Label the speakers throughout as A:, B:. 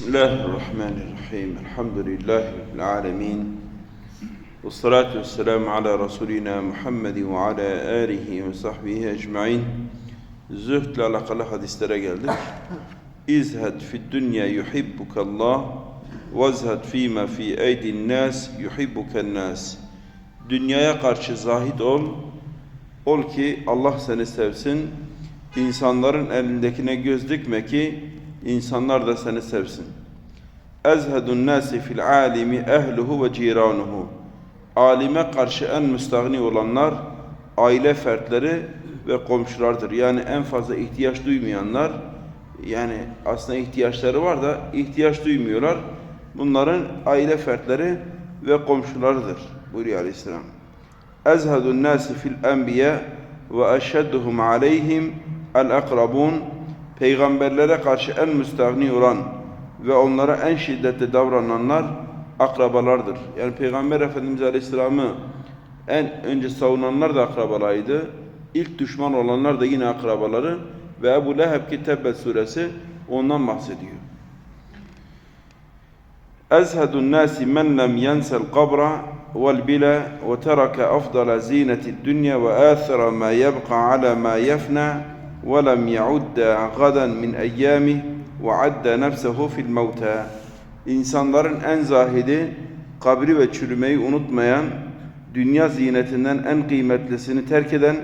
A: Bismillahirrahmanirrahim. Elhamdülillahi Rabbil alemin. Ve salatu ve selamu ala Resulina Muhammedin ve ala alihi ve sahbihi ecmain. Zühdle alakalı hadislere geldik. İzhed fid dünya yuhibbukallah vezhed fîme fî eydin nâs yuhibbuken nâs. Dünyaya karşı zahid ol. Ol ki Allah seni sevsin. İnsanların elindekine göz dikme ki insanlar da seni sevsin. Ezhedun nasi fil alimi ehluhu ve ciranuhu. Alime karşı en müstahni olanlar aile fertleri ve komşulardır. Yani en fazla ihtiyaç duymayanlar yani aslında ihtiyaçları var da ihtiyaç duymuyorlar. Bunların aile fertleri ve komşularıdır buyuruyor Aleyhisselam. Ezhedun nasi fil enbiya ve eşhedduhum aleyhim el akrabun peygamberlere karşı en müstahni olan ve onlara en şiddetli davrananlar akrabalardır. Yani Peygamber Efendimiz Aleyhisselam'ı en önce savunanlar da akrabalarıydı. İlk düşman olanlar da yine akrabaları ve Ebu Leheb ki Tebbet suresi ondan bahsediyor. Ezhedun nasi men lem yensel kabra vel bila ve terake afdala zineti dünya ve athara ma yebqa ala ma yefna lem yaudda gadan min ve adda nefsehu fil mevta. İnsanların en zahidi, kabri ve çürümeyi unutmayan, dünya zinetinden en kıymetlisini terk eden,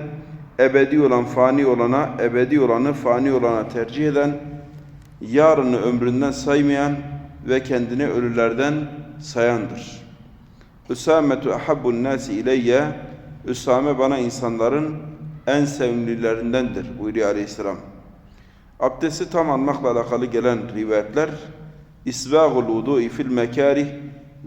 A: ebedi olan fani olana, ebedi olanı fani olana tercih eden, yarını ömründen saymayan ve kendini ölülerden sayandır. Üsametu ahabbun nasi ileyye, Üsame bana insanların en sevimlilerindendir buyuruyor aleyhisselam. Abdesti tam almakla alakalı gelen rivayetler, İsbâgul vudu'i fil mekârih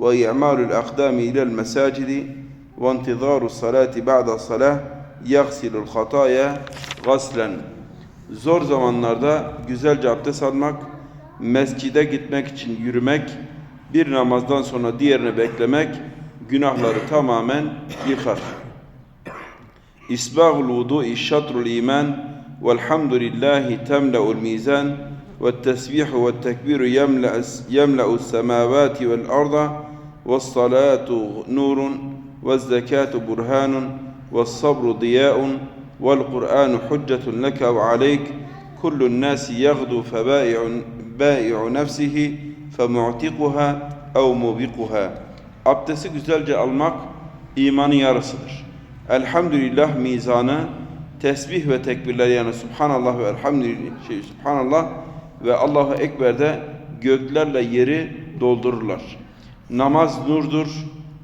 A: ve i'mâlul akdâmi ilel mesâcidi ve intizâru salâti ba'da salâh yagsilul hatâya gaslen. Zor zamanlarda güzelce abdest almak, mescide gitmek için yürümek, bir namazdan sonra diğerini beklemek günahları tamamen yıkar. İsbâgul vudu'i şatrul iman velhamdülillahi temle'ul mizan والتسبيح والتكبير يملأ يملأ السماوات والأرض والصلاة نور والزكاة برهان والصبر ضياء والقرآن حجة لك وعليك كل الناس يغدو فبائع بائع نفسه فمعتقها أو موبقها Abdesti güzelce almak imanın yarısıdır. Elhamdülillah mizanı tesbih ve tekbirler yani Subhanallah ve Elhamdülillah şey, Subhanallah ve Allahu Ekber'de göklerle yeri doldururlar. Namaz nurdur,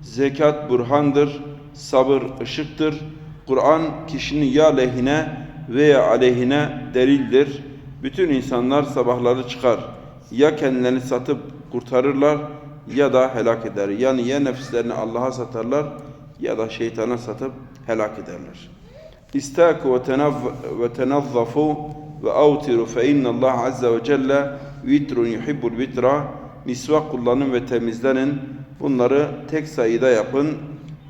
A: zekat burhandır, sabır ışıktır. Kur'an kişinin ya lehine veya aleyhine delildir. Bütün insanlar sabahları çıkar. Ya kendilerini satıp kurtarırlar ya da helak eder. Yani ya nefislerini Allah'a satarlar ya da şeytana satıp helak ederler. İstaku ve tenazzafu ve avtiru fe innallah azze ve celle vitrun yuhibbul vitra. Misvak kullanın ve temizlenin. Bunları tek sayıda yapın.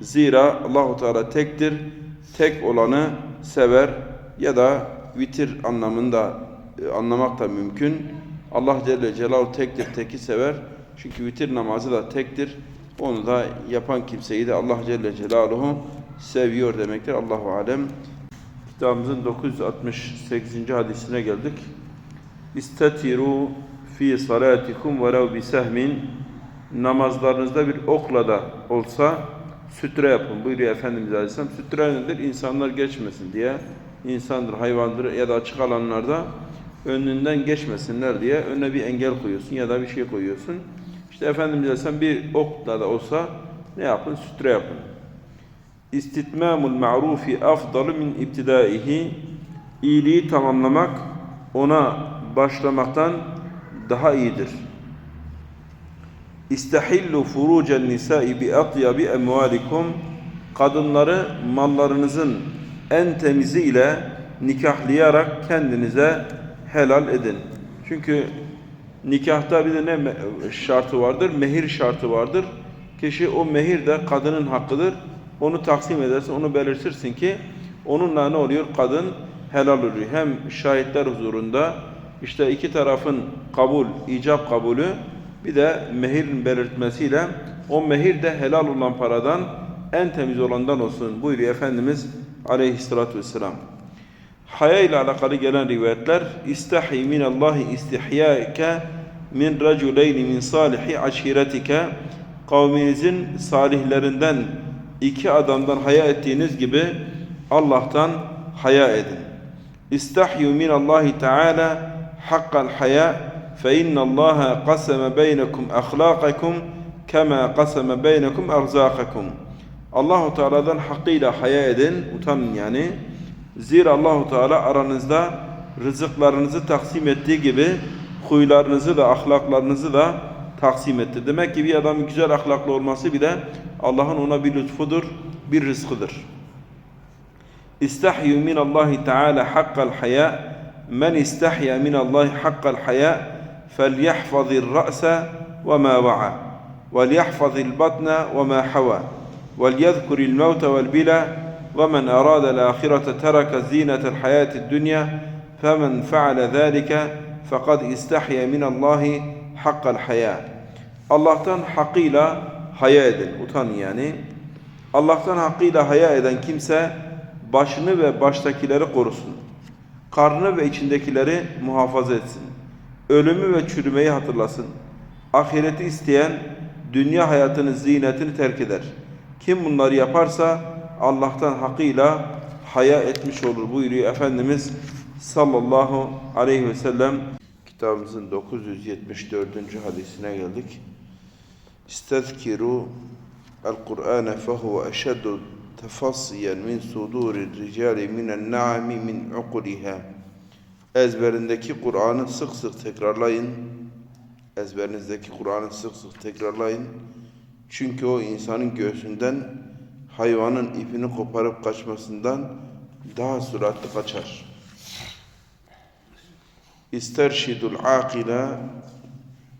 A: Zira Allahu Teala tektir. Tek olanı sever ya da vitir anlamında e, anlamak da mümkün. Allah Celle Celaluhu tektir teki sever. Çünkü vitir namazı da tektir onu da yapan kimseyi de Allah Celle Celaluhu seviyor demektir Allahu Alem Kitabımızın 968. hadisine geldik. İstetiru fi salatikum velev bi sehmin namazlarınızda bir okla da olsa sütre yapın buyuruyor Efendimiz Aleyhisselam. Sütre nedir? İnsanlar geçmesin diye. insandır, hayvandır ya da açık alanlarda önünden geçmesinler diye önüne bir engel koyuyorsun ya da bir şey koyuyorsun. İşte Efendimiz Aleyhisselam bir okla da olsa ne yapın? Sütre yapın. İstitmamul ma'rufi afdalu min ibtidaihi iyiliği tamamlamak ona başlamaktan daha iyidir. İstahillu furucen nisa'i bi atyabi emvalikum kadınları mallarınızın en temizi ile nikahlayarak kendinize helal edin. Çünkü nikahta bir de ne şartı vardır? Mehir şartı vardır. Kişi o mehir de kadının hakkıdır onu taksim edersin, onu belirtirsin ki onunla ne oluyor? Kadın helal oluyor. Hem şahitler huzurunda işte iki tarafın kabul, icap kabulü bir de mehir belirtmesiyle o mehir de helal olan paradan en temiz olandan olsun buyuruyor Efendimiz aleyhissalatü vesselam. Haya ile alakalı gelen rivayetler İstahi minallahi istihyâke min raculeyni min salihi aşiretike kavminizin salihlerinden iki adamdan haya ettiğiniz gibi Allah'tan haya edin. İstahyu minallahi teala hakkal haya fe innallaha qasama beynekum ahlakakum kema qasama beynekum erzakakum. Allahu Teala'dan hakkıyla haya edin, utanın yani. Zira Allahu Teala aranızda rızıklarınızı taksim ettiği gibi huylarınızı da ahlaklarınızı da taksim etti. Demek ki bir adamın güzel ahlaklı olması bile Allah'ın ona bir lütfudur, bir rızkıdır. İstahyu min Allahi Teala hakkal haya. Men istahya min Allahi hakkal haya felyahfazir ra'sa ve ma va'a. وليحفظ البطن وما حوى وليذكر الموت والبلى ومن أراد الآخرة ترك زينة الدنيا فمن فعل ذلك fakat istahye min Allahi hakkal haya. Allah'tan hakkıyla haya edin, utan yani. Allah'tan hakkıyla haya eden kimse başını ve baştakileri korusun. Karnını ve içindekileri muhafaza etsin. Ölümü ve çürümeyi hatırlasın. Ahireti isteyen dünya hayatının ziynetini terk eder. Kim bunları yaparsa Allah'tan hakkıyla haya etmiş olur buyuruyor Efendimiz sallallahu aleyhi ve sellem. Kitabımızın 974. hadisine geldik. İstezkiru el-Kur'ane fehuve eşeddu tefassiyen min suduri ricali minen na'ami min ukuliha. Ezberindeki Kur'an'ı sık sık tekrarlayın. Ezberinizdeki Kur'an'ı sık sık tekrarlayın. Çünkü o insanın göğsünden hayvanın ipini koparıp kaçmasından daha süratli kaçar. İsterşidul akila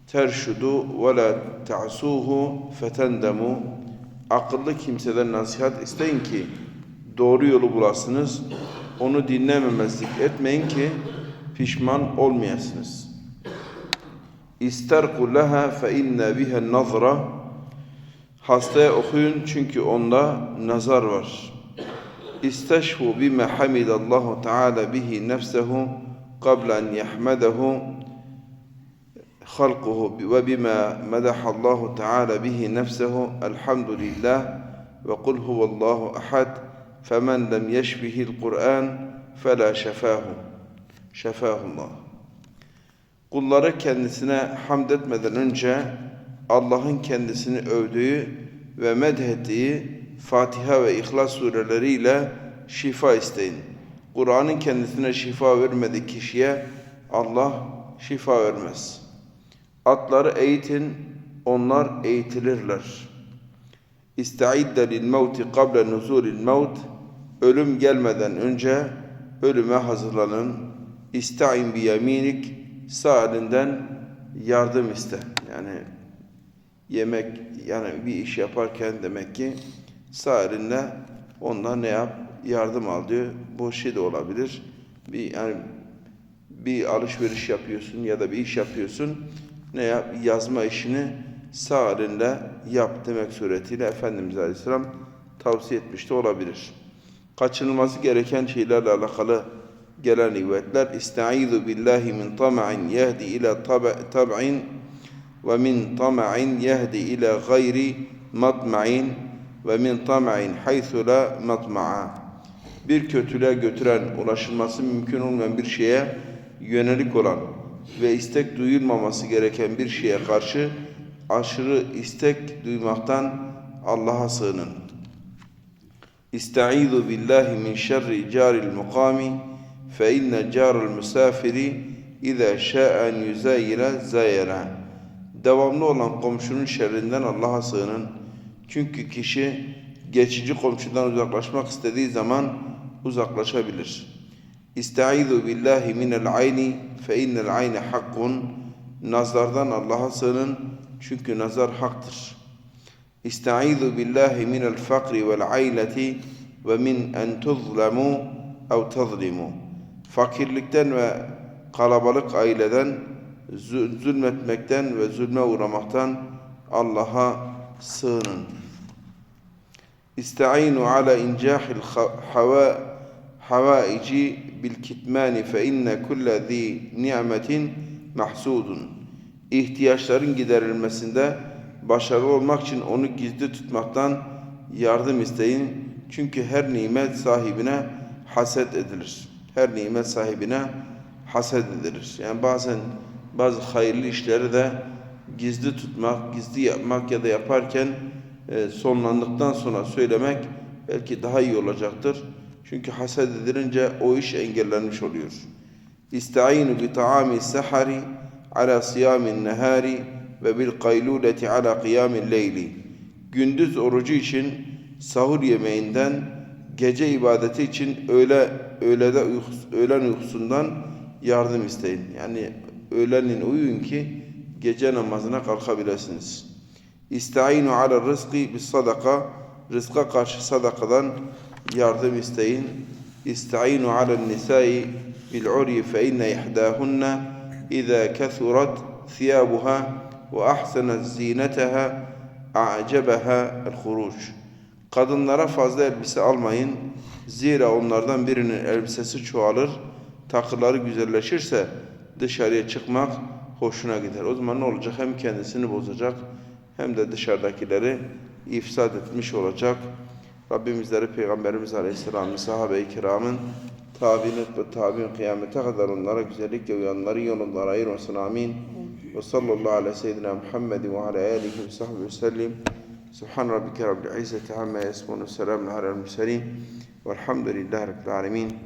A: terşudu ve la ta'suhu fetendemu akıllı kimseden nasihat isteyin ki doğru yolu bulasınız. Onu dinlememezlik etmeyin ki pişman olmayasınız. İsterku leha fe inne biha nazra Hastaya okuyun çünkü onda nazar var. İsteşfu bime hamidallahu teala bihi nefsehu qabla en yahmedehu halkuhu ve bima medahallahu teala bihi nefsehu elhamdülillah ve kul huvallahu ahad femen lem yeşfihil Kur'an fela şefahu şefahullah kulları kendisine hamd etmeden önce Allah'ın kendisini övdüğü ve medhettiği Fatiha ve İhlas sureleriyle şifa isteyin. Kur'an'ın kendisine şifa vermediği kişiye Allah şifa vermez. Atları eğitin, onlar eğitilirler. İstaidde lil mevti kable nuzulil mevt Ölüm gelmeden önce ölüme hazırlanın. İsta'in bi yeminik sağ elinden yardım iste. Yani yemek yani bir iş yaparken demek ki sağ elinle ondan ne yap? Yardım al diyor. Bu şey de olabilir. Bir yani bir alışveriş yapıyorsun ya da bir iş yapıyorsun. Ne yap? Yazma işini sağ elinle yap demek suretiyle Efendimiz Aleyhisselam tavsiye etmiş de olabilir. Kaçınılması gereken şeylerle alakalı gelen rivayetler İstaizu billahi min tama'in yehdi ila tab'in ve min tama'in yehdi ila gayri matma'in ve min tama'in haythu la matma'a. Bir kötülüğe götüren, ulaşılması mümkün olmayan bir şeye yönelik olan ve istek duyulmaması gereken bir şeye karşı aşırı istek duymaktan Allah'a sığının. İstaizu billahi min şerri caril mukami fe inne caril misafiri İza şa'en yüzayira zayera. Devamlı olan komşunun şerrinden Allah'a sığının. Çünkü kişi geçici komşudan uzaklaşmak istediği zaman uzaklaşabilir. İstaizu billahi minel ayni fe innel ayne hakkun. Nazardan Allah'a sığının çünkü nazar haktır. İstaizu billahi minel fakri vel ayleti ve min en tuzlemu ev tazlimu. Fakirlikten ve kalabalık aileden, zulmetmekten ve zulme uğramaktan Allah'a sığının. İsta'inu ala incahil hava havaici bil kitmani fe inne kulle zi ni'metin mahsudun. İhtiyaçların giderilmesinde başarılı olmak için onu gizli tutmaktan yardım isteyin. Çünkü her nimet sahibine haset edilir. Her nimet sahibine haset edilir. Yani bazen bazı hayırlı işleri de gizli tutmak, gizli yapmak ya da yaparken e, sonlandıktan sonra söylemek belki daha iyi olacaktır. Çünkü haset edilince o iş engellenmiş oluyor. İsta'inu bi ta'ami sahari ala siyamin nehari ve bil kayluleti ala kıyamin leyli. Gündüz orucu için sahur yemeğinden, gece ibadeti için öğle öğlede uykus, öğlen uykusundan yardım isteyin. Yani öğlenin uyuyun ki gece namazına kalkabilirsiniz. İstainu ala rızkı bis sadaka. Rızka karşı sadakadan yardım isteyin. İstainu ala nisai bil uryi fe inne ihdahunna iza kathurat thiyabuha ve ahsenat zinetaha a'cebaha el huruc. Kadınlara fazla elbise almayın. Zira onlardan birinin elbisesi çoğalır, takıları güzelleşirse dışarıya çıkmak hoşuna gider. O zaman ne olacak? Hem kendisini bozacak hem de dışarıdakileri ifsad etmiş olacak. Rabbimizleri Peygamberimiz Aleyhisselam'ın sahabe-i kiramın tabi'in ve tabi'in kıyamete kadar onlara güzellikle uyanların yolundan ayırmasın. Amin. Ve sallallahu ala seyyidina Muhammed ve ala alihi ve sahbihi ve sellim. Subhan rabbike rabbil izzeti amma yasifun ve selamun alel murselin. Velhamdülillahi rabbil alemin.